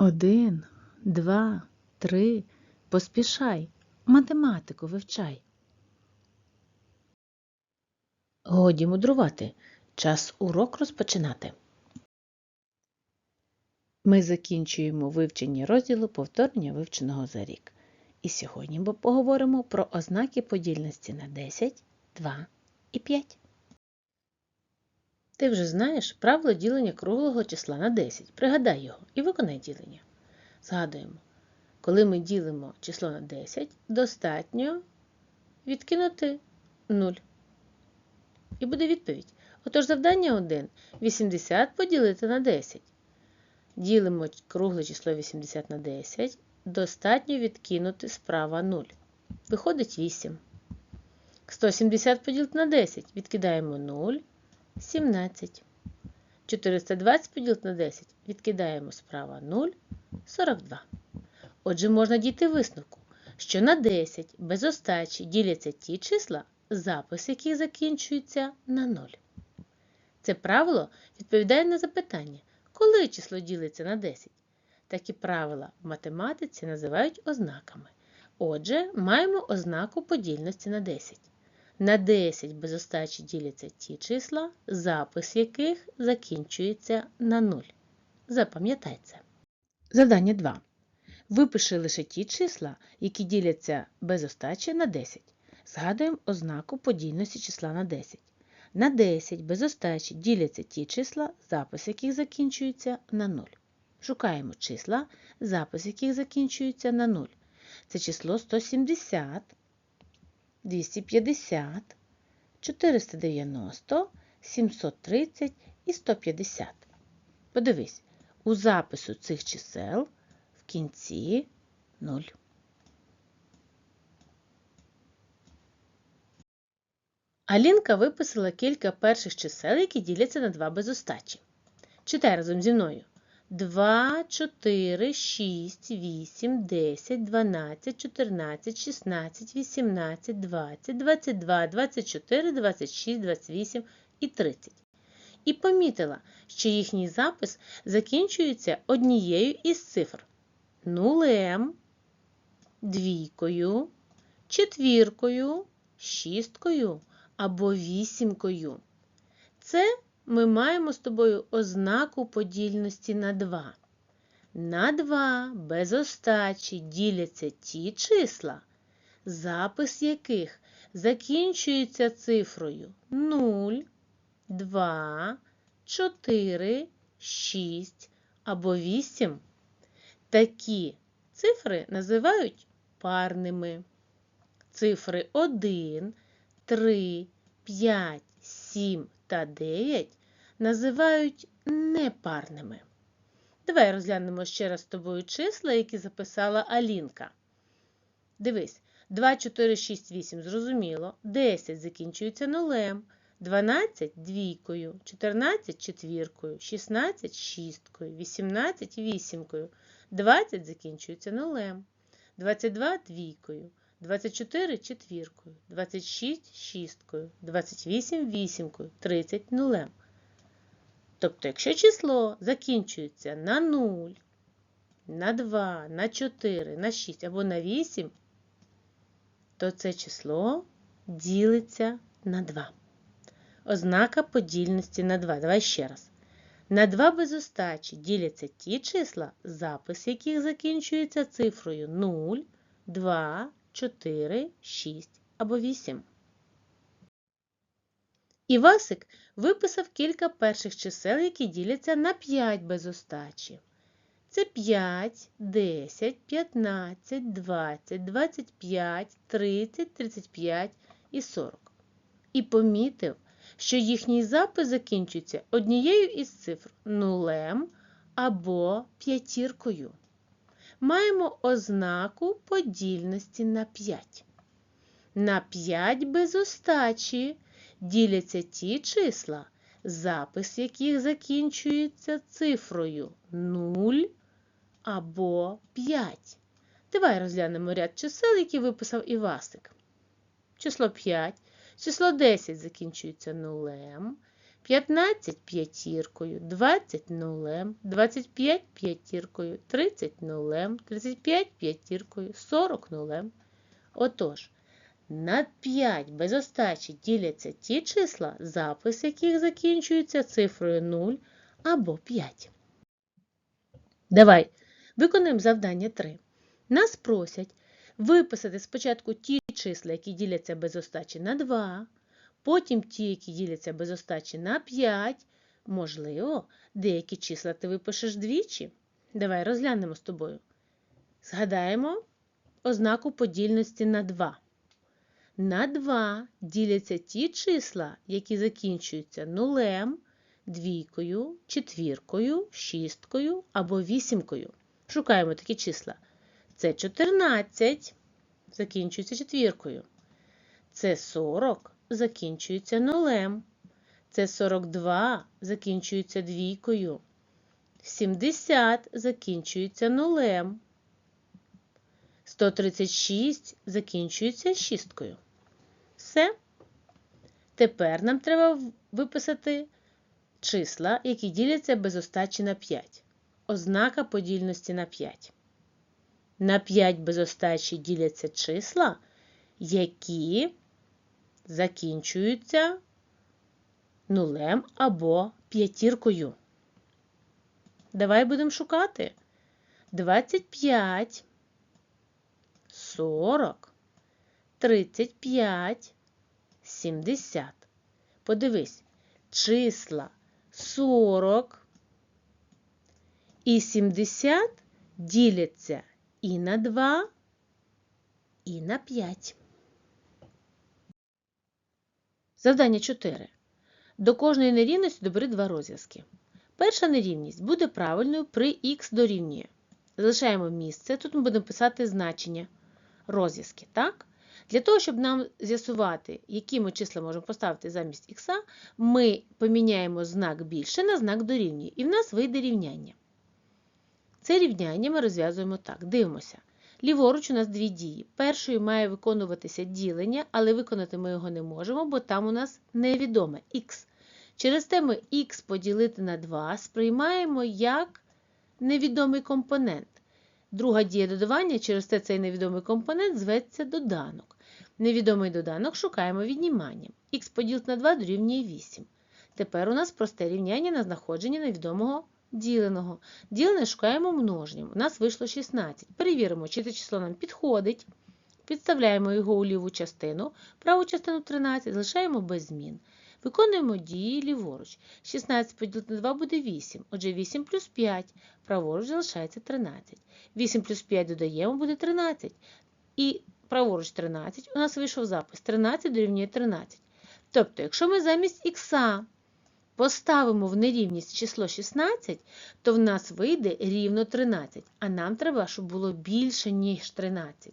Один, два, три. Поспішай, математику вивчай. Годі мудрувати. Час урок розпочинати. Ми закінчуємо вивчення розділу повторення вивченого за рік. І сьогодні ми поговоримо про ознаки подільності на 10, 2 і 5. Ти вже знаєш правило ділення круглого числа на 10. Пригадай його і виконай ділення. Згадуємо, коли ми ділимо число на 10, достатньо відкинути 0. І буде відповідь. Отож, завдання 1. 80 поділити на 10. Ділимо кругле число 80 на 10. Достатньо відкинути справа 0. Виходить 8. 170 поділити на 10. Відкидаємо 0. 17. 420 поділити на 10. Відкидаємо справа 0. 42. Отже, можна дійти висновку, що на 10 без остачі діляться ті числа, запис яких закінчується на 0. Це правило відповідає на запитання, коли число ділиться на 10. Такі правила в математиці називають ознаками. Отже, маємо ознаку подільності на 10. На 10 без остачі діляться ті числа, запис яких закінчується на 0. Запам'ятай це. Завдання 2. Випиши лише ті числа, які діляться без остачі на 10. Згадуємо ознаку подільності числа на 10. На 10 без остачі діляться ті числа, запис яких закінчується на 0. Шукаємо числа, запис яких закінчується на 0. Це число 170, 250, 490, 730 і 150. Подивись, у запису цих чисел в кінці 0. Алінка виписала кілька перших чисел, які діляться на 2 без остачі. Читай разом зі мною. 2, 4, 6, 8, 10, 12, 14, 16, 18, 20, 22, 24, 26, 28 і 30. І помітила, що їхній запис закінчується однією із цифр нулем, двійкою, четвіркою, шісткою або вісімкою. Це ми маємо з тобою ознаку подільності на 2. На 2 без остачі діляться ті числа, запис яких закінчується цифрою 0, 2, 4, 6 або 8. Такі цифри називають парними. Цифри 1, 3, 5, 7 та 9 називають непарними. Давай розглянемо ще раз з тобою числа, які записала Алінка. Дивись, 2, 4, 6, 8, зрозуміло. 10 закінчується нулем, 12 двійкою, 14 четвіркою, 16 шісткою, 18 вісімкою, 20 закінчується нулем, 22 двійкою, 24 четвіркою, 26 шісткою, 28 вісімкою, 30 нулем. Тобто, якщо число закінчується на 0, на 2, на 4, на 6 або на 8, то це число ділиться на 2. Ознака подільності на 2. Давай ще раз. На 2 без остачі діляться ті числа, запис яких закінчується цифрою 0, 2, 4, 6 або 8. Івасик виписав кілька перших чисел, які діляться на 5 без остачі. Це 5, 10, 15, 20, 25, 30, 35 і 40. І помітив, що їхній запис закінчується однією із цифр нулем або п'ятіркою. Маємо ознаку подільності на 5. На 5 без остачі діляться ті числа, запис яких закінчується цифрою 0 або 5. Давай розглянемо ряд чисел, які виписав Івасик. Число 5, число 10 закінчується нулем, 15 п'ятіркою, 20 нулем, 25 п'ятіркою, 30 нулем, 35 п'ятіркою, 40 нулем. Отож, на 5 без остачі діляться ті числа, запис яких закінчується цифрою 0 або 5. Давай виконуємо завдання 3. Нас просять виписати спочатку ті числа, які діляться без остачі на 2, потім ті, які діляться без остачі на 5. Можливо, деякі числа ти випишеш двічі. Давай розглянемо з тобою. Згадаємо ознаку подільності на 2. На 2 діляться ті числа, які закінчуються нулем, двійкою, четвіркою, шісткою або вісімкою. Шукаємо такі числа. Це 14, закінчується четвіркою. Це 40, закінчується нулем. Це 42, закінчується двійкою. 70 закінчується нулем. 136 закінчується шісткою. Все. Тепер нам треба виписати числа, які діляться без остачі на 5. Ознака подільності на 5. На 5 без остачі діляться числа, які закінчуються нулем або п'ятіркою. Давай будемо шукати. 25, 40, 35, 70. Подивись, числа 40 і 70 діляться і на 2, і на 5. Завдання 4. До кожної нерівності добери два розв'язки. Перша нерівність буде правильною при х дорівнює. Залишаємо місце, тут ми будемо писати значення розв'язки. так? Для того, щоб нам з'ясувати, які ми числа можемо поставити замість х, ми поміняємо знак більше на знак дорівнює, і в нас вийде рівняння. Це рівняння ми розв'язуємо так. Дивимося. Ліворуч у нас дві дії. Першою має виконуватися ділення, але виконати ми його не можемо, бо там у нас невідоме х. Через те ми х поділити на 2 сприймаємо як невідомий компонент. Друга дія додавання, через те цей невідомий компонент зветься доданок. Невідомий доданок шукаємо відніманням. х поділити на 2 дорівнює 8. Тепер у нас просте рівняння на знаходження невідомого діленого. Ділене шукаємо множенням. У нас вийшло 16. Перевіримо, чи це число нам підходить. Підставляємо його у ліву частину, праву частину 13 залишаємо без змін. Виконуємо дії ліворуч. 16 поділити на 2 буде 8. Отже, 8 плюс 5. Праворуч залишається 13. 8 плюс 5 додаємо, буде 13. І праворуч 13. У нас вийшов запис. 13 дорівнює 13. Тобто, якщо ми замість х поставимо в нерівність число 16, то в нас вийде рівно 13. А нам треба, щоб було більше, ніж 13.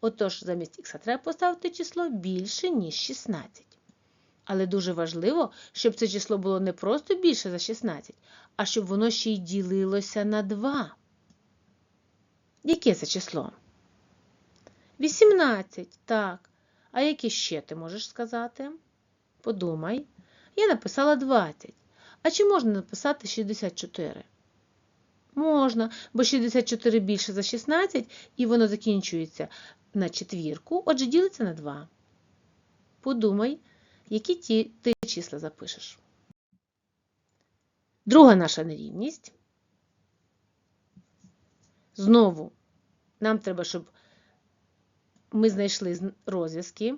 Отож, замість х треба поставити число більше, ніж 16. Але дуже важливо, щоб це число було не просто більше за 16, а щоб воно ще й ділилося на 2. Яке це число? 18, так. А яке ще ти можеш сказати? Подумай. Я написала 20. А чи можна написати 64? Можна, бо 64 більше за 16, і воно закінчується на четвірку, отже, ділиться на 2. Подумай, які ті ти числа запишеш. Друга наша нерівність. Знову нам треба, щоб ми знайшли розв'язки.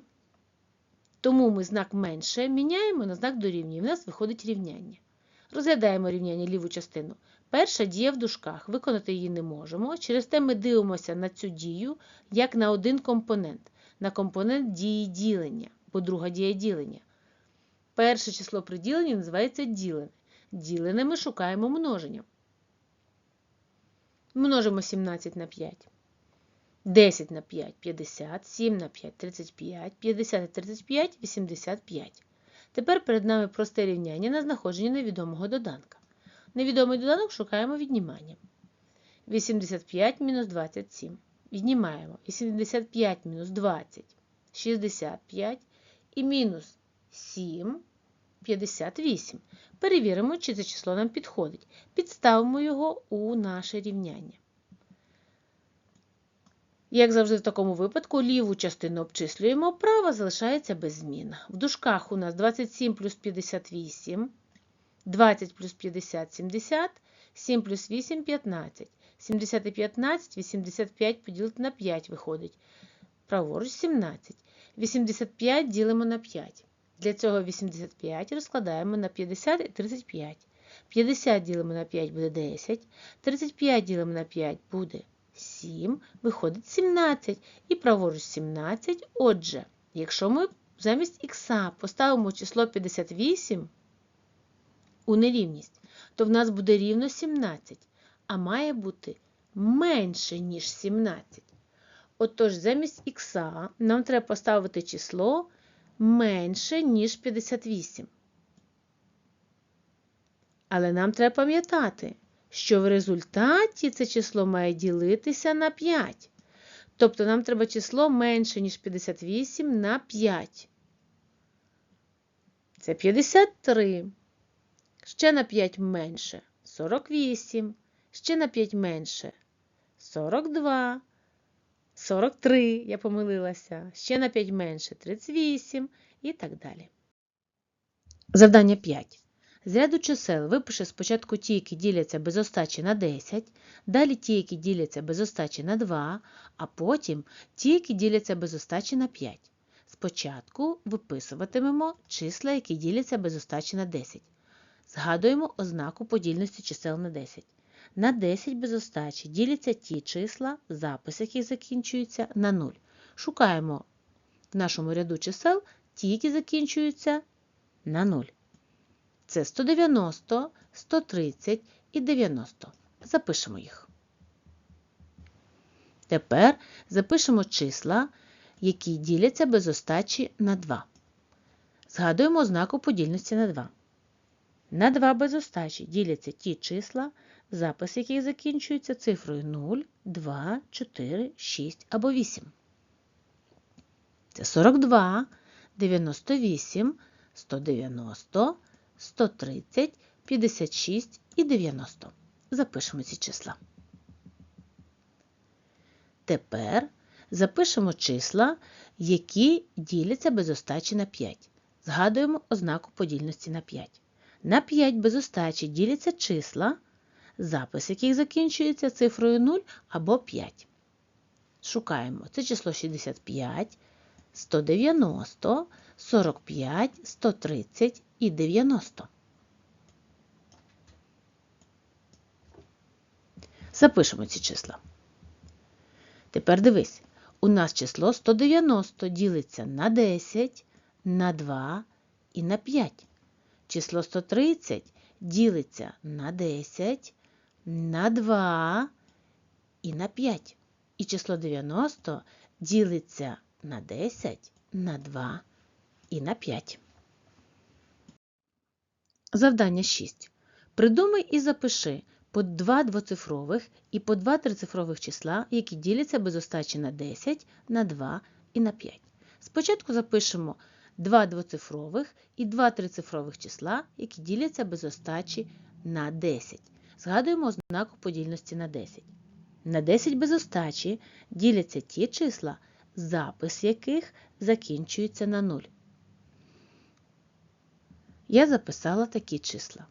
Тому ми знак менше міняємо на знак дорівнює. В нас виходить рівняння. Розглядаємо рівняння ліву частину. Перша дія в дужках. Виконати її не можемо. Через те ми дивимося на цю дію як на один компонент. На компонент дії ділення, бо друга дія ділення. Перше число при діленні називається ділене. Ділене ми шукаємо множенням. Множимо 17 на 5. 10 на 5 50, 7 на 5 35, 50 на 35 85. Тепер перед нами просте рівняння на знаходження невідомого доданка. Невідомий доданок шукаємо відніманням. 85 мінус 27. Віднімаємо. 85 мінус 20 65 і мінус 7 58. Перевіримо, чи це число нам підходить. Підставимо його у наше рівняння. Як завжди в такому випадку, ліву частину обчислюємо, права залишається без змін. В дужках у нас 27 плюс 58, 20 плюс 50 – 70, 7 плюс 8 – 15. 70 і 15, 85 поділити на 5 виходить. Праворуч 17. 85 ділимо на 5. Для цього 85 розкладаємо на 50 і 35. 50 ділимо на 5 буде 10. 35 ділимо на 5 буде 7. Виходить 17. І праворуч 17. Отже, якщо ми замість х поставимо число 58 у нерівність, то в нас буде рівно 17, а має бути менше, ніж 17. Отож, замість х нам треба поставити число менше, ніж 58. Але нам треба пам'ятати, що в результаті це число має ділитися на 5. Тобто нам треба число менше, ніж 58 на 5. Це 53. Ще на 5 менше 48. Ще на 5 менше 42. 43, я помилилася, ще на 5 менше 38 і так далі. Завдання 5. З ряду чисел випиши спочатку ті, які діляться без остачі на 10, далі ті, які діляться без остачі на 2, а потім ті, які діляться без остачі на 5. Спочатку виписуватимемо числа, які діляться без остачі на 10. Згадуємо ознаку подільності чисел на 10. На 10 без остачі діляться ті числа, запис яких закінчується на 0. Шукаємо в нашому ряду чисел ті, які закінчуються на 0. Це 190, 130 і 90. Запишемо їх. Тепер запишемо числа, які діляться без остачі на 2. Згадуємо ознаку подільності на 2. На 2 без остачі діляться ті числа, запис яких закінчується цифрою 0, 2, 4, 6 або 8. Це 42, 98, 190, 130, 56 і 90. Запишемо ці числа. Тепер запишемо числа, які діляться без остачі на 5. Згадуємо ознаку подільності на 5. На 5 без остачі діляться числа, запис яких закінчується цифрою 0 або 5. Шукаємо це число 65, 190, 45, 130 і 90. Запишемо ці числа. Тепер дивись, у нас число 190 ділиться на 10, на 2 і на 5. Число 130 ділиться на 10, на 2 і на 5. І число 90 ділиться на 10, на 2 і на 5. Завдання 6. Придумай і запиши по два двоцифрових і по два трицифрових числа, які діляться без остачі на 10, на 2 і на 5. Спочатку запишемо два двоцифрових і два трицифрових числа, які діляться без остачі на 10. Згадуємо ознаку подільності на 10. На 10 без остачі діляться ті числа, запис яких закінчується на 0. Я записала такі числа.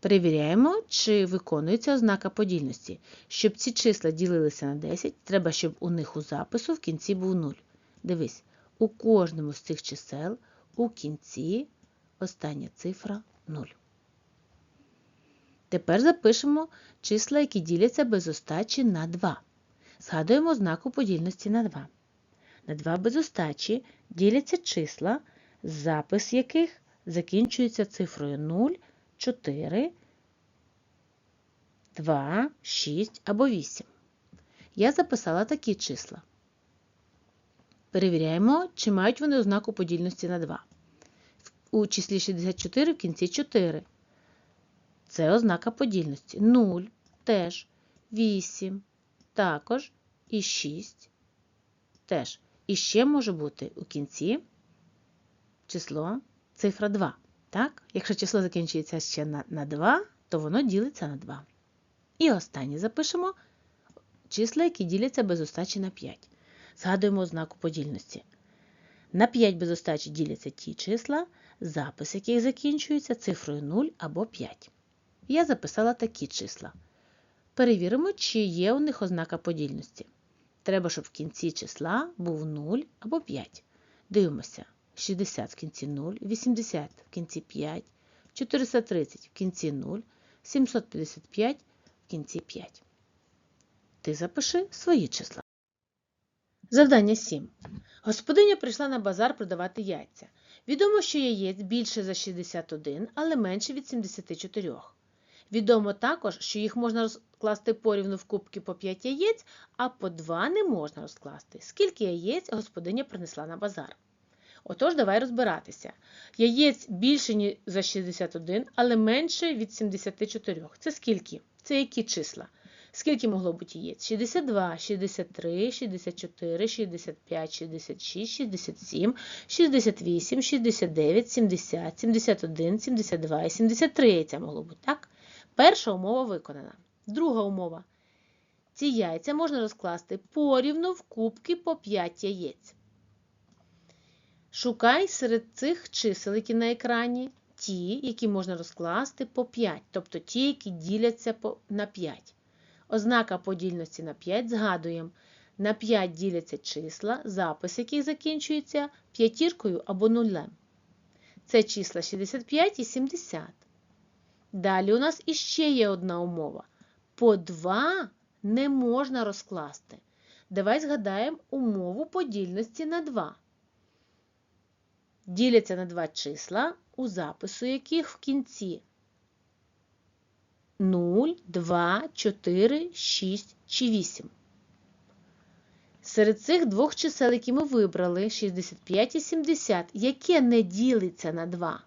Перевіряємо, чи виконується ознака подільності. Щоб ці числа ділилися на 10, треба, щоб у них у запису в кінці був 0. Дивись, у кожному з цих чисел у кінці остання цифра 0. Тепер запишемо числа, які діляться без остачі на 2. Згадуємо ознаку подільності на 2. На 2 без остачі діляться числа, запис яких закінчується цифрою 0, 4, 2, 6 або 8. Я записала такі числа. Перевіряємо, чи мають вони ознаку подільності на 2. У числі 64 в кінці 4. Це ознака подільності. 0 теж, 8 також і 6 теж. І ще може бути у кінці число цифра 2. так? Якщо число закінчується ще на, на 2, то воно ділиться на 2. І останнє запишемо числа, які діляться без остачі на 5. Згадуємо ознаку подільності. На 5 без остачі діляться ті числа, запис яких закінчується цифрою 0 або 5. Я записала такі числа. Перевіримо, чи є у них ознака подільності. Треба, щоб в кінці числа був 0 або 5. Дивимося. 60 в кінці 0, 80 в кінці 5, 430 в кінці 0, 755 в кінці 5. Ти запиши свої числа. Завдання 7. Господиня прийшла на базар продавати яйця. Відомо, що яєць більше за 61, але менше від 74. Відомо також, що їх можна розкласти порівну в кубки по 5 яєць, а по 2 не можна розкласти. Скільки яєць господиня принесла на базар? Отож, давай розбиратися. Яєць більше, ніж за 61, але менше від 74. Це скільки? Це які числа? Скільки могло бути яєць? 62, 63, 64, 65, 66, 67, 68, 69, 70, 71, 72 і 73 яйця могло бути, так? Перша умова виконана. Друга умова. Ці яйця можна розкласти порівну в кубки по 5 яєць. Шукай серед цих чисел, які на екрані, ті, які можна розкласти по 5, тобто ті, які діляться на 5. Ознака подільності на 5 згадуємо. На 5 діляться числа, запис яких закінчується п'ятіркою або нулем. Це числа 65 і 70. Далі у нас іще є одна умова. По 2 не можна розкласти. Давай згадаємо умову подільності на 2. Діляться на два числа, у запису яких в кінці 0, 2, 4, 6 чи 8. Серед цих двох чисел, які ми вибрали, 65 і 70, яке не ділиться на 2?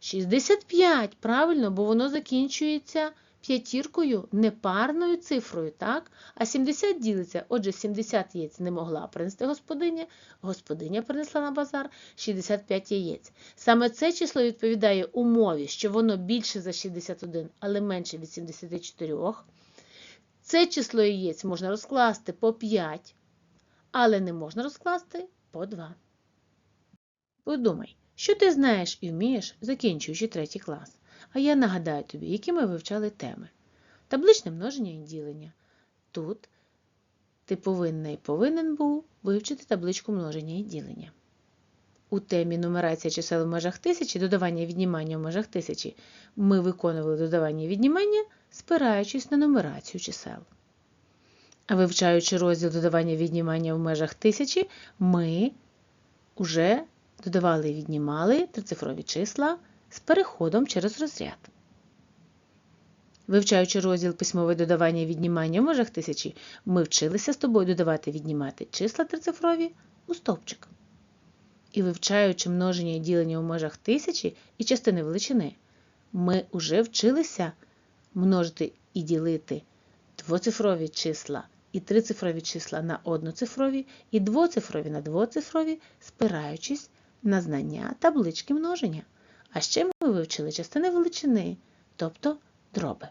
65, правильно, бо воно закінчується п'ятіркою, непарною цифрою, так? А 70 ділиться, отже, 70 яєць не могла принести господиня, господиня принесла на базар 65 яєць. Саме це число відповідає умові, що воно більше за 61, але менше від 74. Це число яєць можна розкласти по 5, але не можна розкласти по 2. Подумай, що ти знаєш і вмієш, закінчуючи третій клас. А я нагадаю тобі, які ми вивчали теми. Табличне множення і ділення. Тут ти повинна і повинен був вивчити табличку множення і ділення. У темі нумерація чисел в межах тисячі, додавання і віднімання в межах тисячі ми виконували додавання і віднімання, спираючись на нумерацію чисел. А вивчаючи розділ додавання і віднімання в межах тисячі, ми вже додавали і віднімали трицифрові числа з переходом через розряд. Вивчаючи розділ письмове додавання і віднімання в межах тисячі, ми вчилися з тобою додавати віднімати числа трицифрові у стовпчик. І вивчаючи множення і ділення у межах тисячі і частини величини, ми вже вчилися множити і ділити двоцифрові числа і трицифрові числа на одноцифрові, і двоцифрові на двоцифрові, спираючись на знання таблички множення. А ще ми вивчили частини величини, тобто дроби.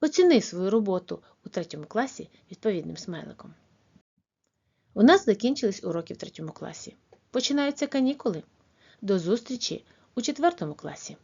Оціни свою роботу у третьому класі відповідним смайликом. У нас закінчились уроки в третьому класі. Починаються канікули. До зустрічі у четвертому класі.